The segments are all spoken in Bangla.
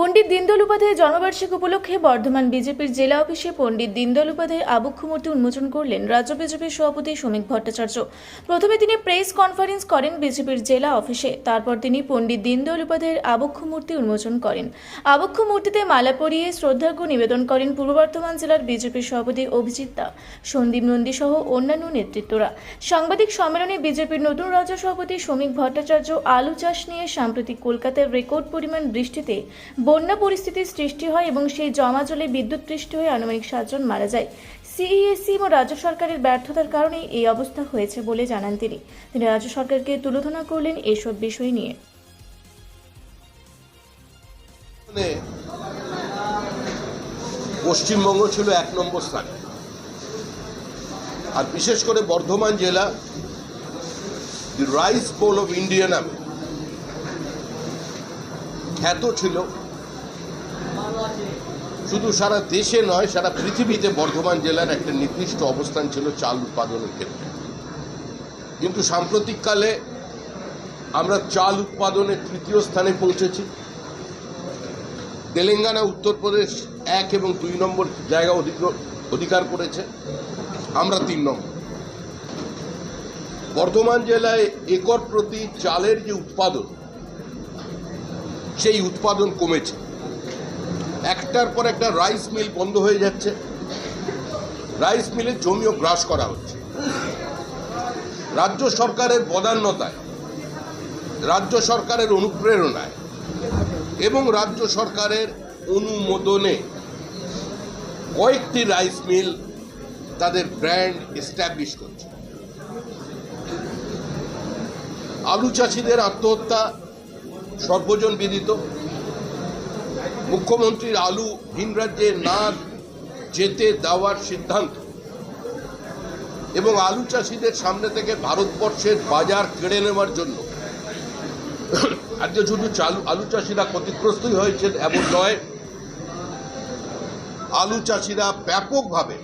পণ্ডিত দীনদয়াল উপাধ্যায়ের জন্মবার্ষিকী উপলক্ষে বর্ধমান বিজেপির জেলা অফিসে পণ্ডিত দীনদয়াল উপাধ্যায়ের আবক্ষ মূর্তি উন্মোচন করলেন রাজ্য বিজেপির সভাপতি শ্রমিক ভট্টাচার্য। প্রথমে তিনি প্রেস কনফারেন্স করেন বিজেপির জেলা অফিসে, তারপর তিনি পণ্ডিত দীনদয়াল উপাধ্যায়ের আবক্ষ মূর্তি উন্মোচন করেন। আবক্ষ মূর্তিতে মালা পরিয়ে শ্রদ্ধার্ঘ্য নিবেদন করেন পূর্ব বর্ধমান জেলার বিজেপির সভাপতি অভিজিৎ দা, সন্দীপ নন্দী সহ অন্যান্য নেতৃত্বরা। সাংবাদিক সম্মেলনে বিজেপির নতুন রাজ্য সভাপতি শ্রমিক ভট্টাচার্য আলু চাষ নিয়ে সাম্প্রতিক কলকাতায় রেকর্ড পরিমাণ বৃষ্টিতে বন্যা পরিস্থিতির সৃষ্টি হয় এবং সেই জমা জলে বিদ্যুৎ পৃষ্টি হয়ে আনুমানিক সাতজন মারা যায়। সিইএসসি এবং রাজ্য সরকারের ব্যর্থতার কারণেই এই অবস্থা হয়েছে বলে জানান তিনি। তিনি রাজ্য সরকারকে তুলোধনা করলেন এসব বিষয় নিয়ে। পশ্চিমবঙ্গ ছিল এক নম্বর স্থানে। আর বিশেষ করে বর্ধমান জেলা, the rice bowl of India নামে খ্যাত ছিল। শুধু সারা দেশে নয়, সারা পৃথিবীতে বর্ধমান জেলার একটা নির্দিষ্ট অবস্থান ছিল চাল উৎপাদনের ক্ষেত্রে। কিন্তু সাম্প্রতিককালে আমরা চাল উৎপাদনে তৃতীয় স্থানে পৌঁছেছি। তেলেঙ্গানা, উত্তরপ্রদেশ এক এবং দুই নম্বর জায়গা অধিকার করেছে। আমরা তিন নম্বর। বর্ধমান জেলায় একর প্রতি চালের যে উৎপাদন, সেই উৎপাদন কমেছে। একটার পর একটা রাইস মিল বন্ধ হয়ে যাচ্ছে। রাইস মিলের জমিও গ্রাস করা হচ্ছে। রাজ্য সরকারের বদান্যতায়, রাজ্য সরকারের অনুপ্রেরণায় এবং রাজ্য সরকারের অনুমোদনে কয়েকটি রাইস মিল তাদের ব্র্যান্ড এস্টাবলিশ করছে। আলু চাষিদের আত্মহত্যা সর্বজন বিদিত। মুখ্যমন্ত্রীর আলু ভিন রাজ্যে না যেতে দেওয়ার সিদ্ধান্ত। এবং আলু চাষিদের সামনে থেকে ভারতবর্ষের বাজার কেড়ে নেওয়ার জন্য। আজকে শুধু চালু, আলু চাষিরা ক্ষতিগ্রস্তই হয়েছেন এমন নয়, আলু চাষিরা ব্যাপকভাবে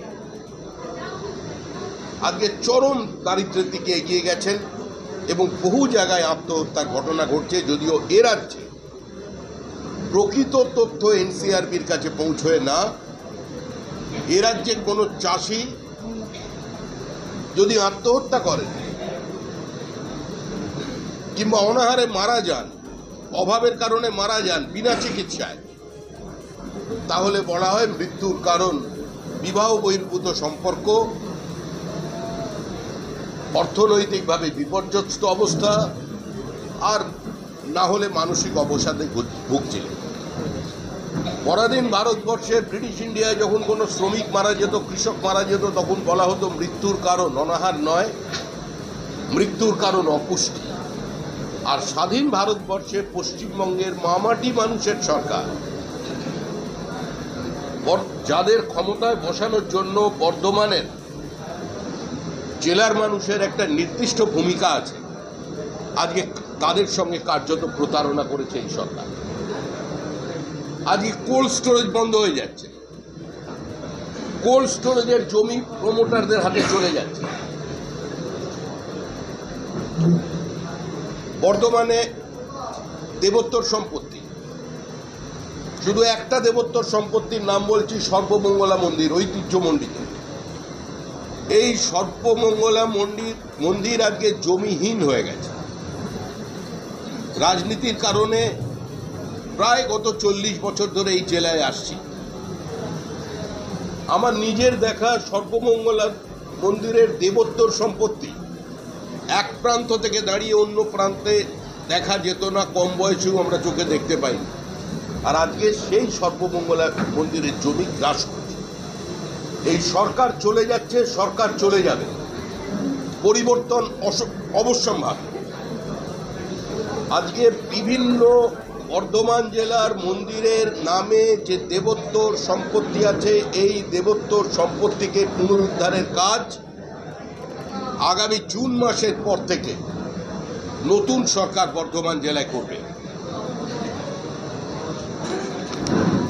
আজকে চরম দারিদ্র্যের দিকে এগিয়ে গেছেন এবং বহু জায়গায় আত্মহত্যার ঘটনা ঘটছে, যদিও এ রাজ্যে প্রকৃত তথ্য এনসিআরবির কাছে পৌঁছয় না। এ রাজ্যের কোনো চাষি যদি আত্মহত্যা করেন কিংবা অনাহারে মারা যান, অভাবের কারণে মারা যান বিনা চিকিৎসায়, তাহলে বলা হয় মৃত্যুর কারণ বিবাহ বহির্ভূত সম্পর্ক, অর্থনৈতিকভাবে বিপর্যস্ত অবস্থা, আর না হলে মানসিক অবসাদে ভুগছিলেন। পরাধীন ভারতবর্ষে ব্রিটিশ ইন্ডিয়ায় যখন কোনো শ্রমিক মারা যেত, কৃষক মারা যেত, তখন বলা হতো মৃত্যুর কারণ অনাহার নয়, মৃত্যুর কারণ অপুষ্টি। আর স্বাধীন ভারতবর্ষে পশ্চিমবঙ্গের মামাটি মানুষের সরকার। যাদের ক্ষমতায় বসানোর জন্য বর্ধমানের জেলার মানুষের একটা নির্দিষ্ট ভূমিকা আছে, আজকে তাদের সঙ্গে কার্যত প্রতারণা করেছে এই সরকার। আজকে কোল্ড স্টোরেজ বন্ধ হয়ে যাচ্ছে। কোল্ড স্টোরেজের জমি প্রমোটারদের হাতে চলে যাচ্ছে। বর্ধমানে দেবোত্তর সম্পত্তি। শুধু একটা দেবোত্তর সম্পত্তির নাম বলছি সর্বমঙ্গলা মন্দির, ঐতিহ্যমণ্ডিত। এই সর্বমঙ্গলা মন্দির মন্দির আজকে জমিহীন হয়ে গেছে। রাজনীতির কারণে প্রায় গত চল্লিশ বছর ধরে এই জেলায় আসছি। আমার নিজের দেখা সর্বমঙ্গলা মন্দিরের দেবোত্তর সম্পত্তি। এক প্রান্ত থেকে দাঁড়িয়ে অন্য প্রান্তে দেখা যেত না, কম বয়সেও আমরা চোখে দেখতে পাই। আর আজকে সেই সর্বমঙ্গলা মন্দিরের জমি গ্রাস করছে। এই সরকার চলে যাচ্ছে, সরকার চলে যাবে। পরিবর্তন অবশ্যম্ভাবী। আজকে বিভিন্ন বর্ধমান জেলার মন্দিরের নামে যে দেবোত্তর সম্পত্তি আছে, এই দেবোত্তর সম্পত্তিকে পুনরুদ্ধারের কাজ আগামী জুন মাসের পর থেকে নতুন সরকার বর্ধমান জেলায় করবে।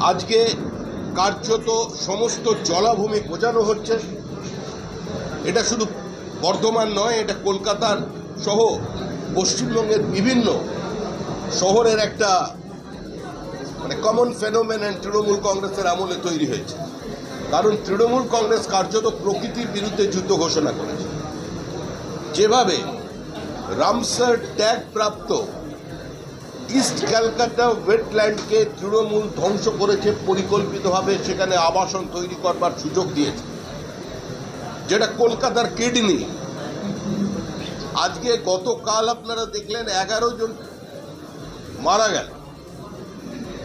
আজকে কার্যত সমস্ত জলাভূমি বোঝানো হচ্ছে। এটা শুধু বর্ধমান নয়, এটা কলকাতার সহ পশ্চিমবঙ্গের বিভিন্ন শহরের একটা মানে কমন ফেনোমেন তৃণমূল কংগ্রেসের আমলে তৈরি হয়েছে। কারণ তৃণমূল কংগ্রেস কার্যত প্রকৃতির বিরুদ্ধে যুদ্ধ ঘোষণা করেছে। যেভাবে রামসার ট্যাগ প্রাপ্ত ইস্ট ক্যালকাটা ওয়েটল্যান্ডকে তৃণমূল ধ্বংস করেছে, পরিকল্পিতভাবে সেখানে আবাসন তৈরি করবার সুযোগ দিয়েছে, যেটা কলকাতার কিডনি। আজকে গতকাল আপনারা দেখলেন এগারো জন মারা গেল।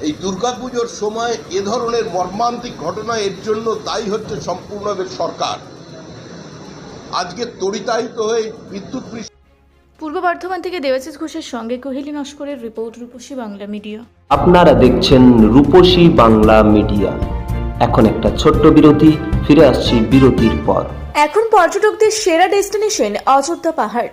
এই দুর্গাপুজোর সময় এ ধরনের মর্মান্তিক ঘটনা এর জন্য দায়ী হচ্ছে সম্পূর্ণভাবে সরকার। আজকে তড়িতায়িত হয়ে বিদ্যুৎ পৃষ্ঠ পূর্ব বর্ধমান থেকে দেবাশিস ঘোষের সঙ্গে কোহেলি নস্করের রিপোর্ট রূপসী বাংলা মিডিয়া। আপনারা দেখছেন রূপসী বাংলা মিডিয়া। এখন একটা ছোট্ট বিরতি ফিরে আসছি বিরতির পর। এখন পর্যটকদের সেরা ডেস্টিনেশন অযোধ্যা পাহাড়।